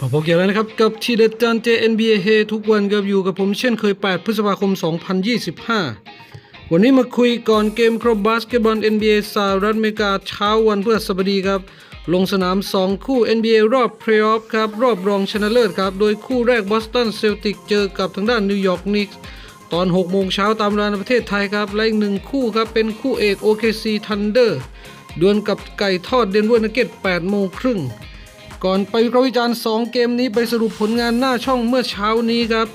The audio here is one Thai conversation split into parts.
ผมบกอย่างไรนะครับกับทีเด็ดจานเจ NBA เฮทุกวันกับอยู่กับผมเช่นเคย 8 พฤษภาคม 2025 วันนี้มาคุยก่อนเกมครบบาสเกตบอล NBA สหรัฐอเมริกาเช้าวันพฤหัสบดีครับ ลงสนาม 2 คู่ NBA รอบเพลย์ออฟครับ รอบรองชนะเลิศครับ โดยคู่แรกบอสตันเซลติกเจอกับทางด้านนิวยอร์กนิกส์ตอน 6 โมงเช้าตามเวลาในประเทศไทยครับ และอีกหนึ่งคู่ครับเป็นคู่เอก OKC Thunder ดวลกับไก่ทอดเดนเวอร์นักเก็ต8โมงครึ่ง ก่อนไปเคราะวิจารณ์ 2 เกมนี้ไปสรุปผลงานหน้าช่องเมื่อเช้านี้ครับ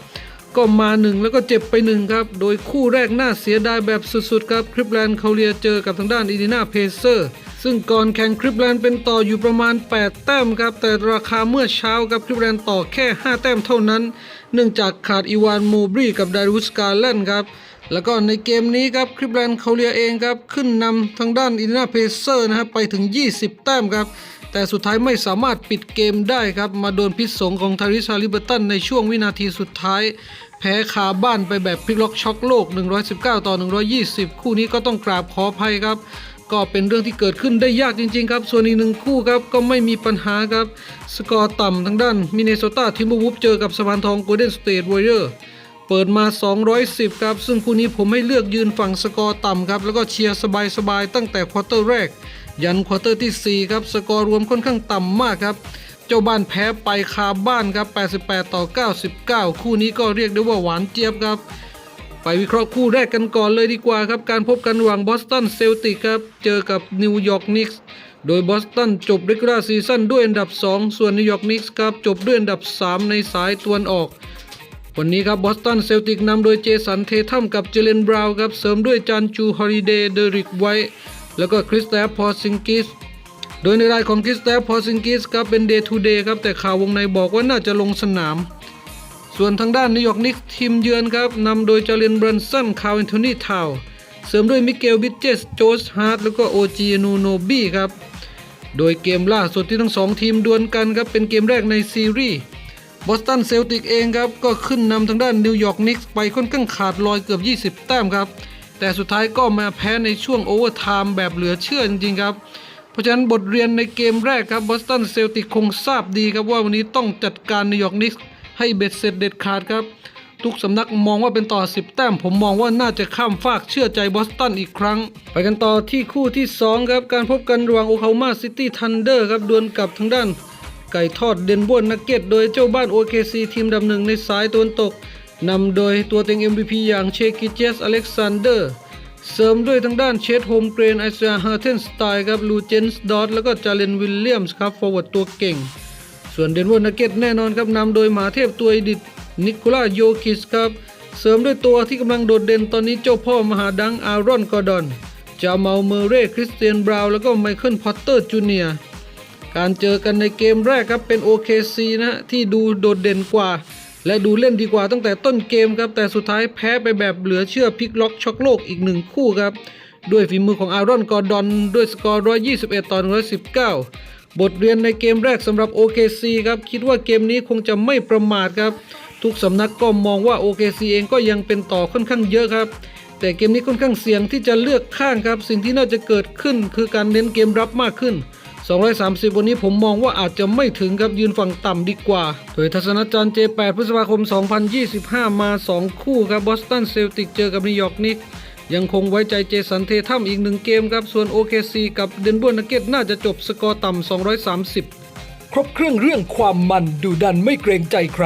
ก็มาหนึ่งแล้วก็เจ็บไปหนึ่งครับ โดยคู่แรกน่าเสียดายแบบสุดๆ ครับคริปแลนด์เขาเรียเจอกับทางด้านอินดินาเพเซอร์ซึ่งก่อนแข่งคริปแลนด์เป็นต่ออยู่ประมาณ 8 แต้มครับ แต่ราคาเมื่อเช้าครับคริปแลนด์ต่อแค่ 5 แต้มเท่านั้น เนื่องจากขาดอีวานโมบรีกับไดรุสกาแลนครับแล้วก็ในเกมนี้ครับคริปแลนด์เขาเรียเองครับ ขึ้นนำทางด้านอินดินาเพเซอร์นะครับไปถึง 20 แต้มครับ แต่สุดท้ายไม่สามารถปิดเกมได้ครับ มาโดนพิษสงของทาริสาลิเบอร์ตันในช่วงวินาทีสุดท้าย แพ้คาบ้านไปแบบพลิกล็อกช็อกโลก 119 ต่อ 120 คู่นี้ก็ต้องกราบขออภัยครับ ก็เป็นเรื่องที่เกิดขึ้นได้ยากจริง ๆ ครับ ส่วนอีกหนึ่งคู่ครับก็ไม่มีปัญหาครับ สกอร์ต่ำทางด้านมินเนโซตาทิมเบอร์วูฟเจอกับสวานทองโกลเด้นสเตทวอริเออร์เปิดมา 210 ครับ ซึ่งคู่นี้ผมให้เลือกยืนฝั่งสกอร์ต่ำครับ แล้วก็เชียร์สบายๆ ตั้งแต่ควอเตอร์แรก ยันควอเตอร์ที่ 4 ครับ สกอร์รวมค่อนข้างต่ำมากครับ เจ้าบ้านแพ้ไปคาบ้านครับ 88 ต่อ 99 คู่นี้ก็เรียกได้ว่าหวานเจี๊ยบครับ ไปวิเคราะห์คู่แรกกันก่อนเลยดีกว่าครับ การพบกันระหว่างบอสตันเซลติกครับ เจอกับนิวยอร์กนิกส์โดยบอสตันจบเรกูล่าซีซั่นด้วยอันดับ 2 ส่วนนิวยอร์กนิกส์ครับจบด้วยอันดับ 3 ในสายตวนออกวันนี้ครับบอสตันเซลติกนำโดยเจสันเททัมกับเจเลนบราวน์ครับ เสริมด้วยจันจูฮอริเดย์เดริกไวท์ แล้วก็คริสแตฟพอซิงกิสโดยในรายของคริสแตฟพอซิงกิสครับเป็นเดย์ทูเดย์ครับแต่ข่าววงในบอกว่าน่าจะลงสนาม ส่วนทางด้านนิวยอร์กนิกส์ทีมเยือนครับนำโดยจาเลนบรันสันคาร์แอนโทนีทาวเสริมด้วยมิเกลบิเจสโจสฮาร์ดแล้วก็โอจีนูโนบีครับโดยเกมล่าสุดที่ทั้งสองทีมดวลกันครับเป็นเกมแรกในซีรีส์บอสตันเซลติกเองครับก็ขึ้นนำทางด้านนิวยอร์กนิกส์ไปค่อนข้างขาดลอยเกือบ 20 แต้มครับ แต่สุดท้ายก็มาแพ้ในช่วงโอเวอร์ไทม์แบบเหลือเชื่อจริงๆครับ เพราะฉะนั้นบทเรียนในเกมแรกครับบอสตันเซลติกคงทราบดีครับว่าวันนี้ต้องจัดการนิวยอร์กนิกส์ให้เบ็ดเสร็จเด็ดขาดครับ ทุกสำนักมองว่าเป็นต่อ 10 แต้ม ผมมองว่าน่าจะข้ามฟากเชื่อใจบอสตันอีกครั้ง ไปกันต่อที่คู่ที่ 2 ครับ การพบกันระหว่างโอคลาโฮมาซิตี้ทันเดอร์ครับดวลกับทางด้านไก่ทอดเดนเวอร์นักเก็ตโดยเจ้าบ้าน OKC ทีมดำหนึ่งในสายตะวันตก นำโดยตัวเต็ง MVP อย่างเชกิเจสอเล็กซานเดอร์ เสริมด้วยทางด้านเชดโฮมเกรนไอเซียฮาร์เทนสไตล์ครับลูเจนส์ดอตแล้วก็จาเลนวิลเลียมส์ครับฟอร์เวิร์ดตัวเก่ง ส่วนเดนเวอร์นักเก็ตแน่นอนครับนำโดยหมาเทพตัวอดิตนิโคลาโยคิสครับ เสริมด้วยตัวที่กำลังโดดเด่นตอนนี้เจ้าพ่อมหาดังอารอนกอร์ดอนจาเมาเมเร่คริสเตียนบราวน์แล้วก็ไมเคิลพอตเตอร์จูเนียการเจอกันในเกมแรกครับเป็น OKC นะฮะที่ดูโดดเด่นกว่า และดูเล่นดีกว่าตั้งแต่ต้นเกมครับ แต่สุดท้ายแพ้ไปแบบเหลือเชื่อพลิกล็อกช็อกโลกอีกหนึ่งคู่ครับ ด้วยฝีมือของอารอนกอร์ดอน ด้วยสกอร์ 121 ต่อ 119 บทเรียนในเกมแรกสำหรับ OKC ครับ คิดว่าเกมนี้คงจะไม่ประมาทครับ ทุกสำนักก็มองว่า OKC เองก็ยังเป็นต่อค่อนข้างเยอะครับ แต่เกมนี้ค่อนข้างเสี่ยงที่จะเลือกข้างครับ สิ่งที่น่าจะเกิดขึ้นคือการเน้นเกมรับมากขึ้น 230 วันนี้ผมมองว่าอาจจะไม่ถึงครับยืนฝั่งต่ำดีกว่า โดยทัศนจันทร์ J8 พฤษภาคม 2025 มา 2 คู่ครับบอสตันเซลติกเจอกับนิวยอร์กนิกยังคงไว้ใจเจสันเททัมอีกหนึ่งเกมครับ ส่วน OKC กับเดนเวอร์นักเก็ตน่าจะจบสกอร์ต่ำ 230 ครบเครื่องเรื่องความมันดูดันไม่เกรงใจใคร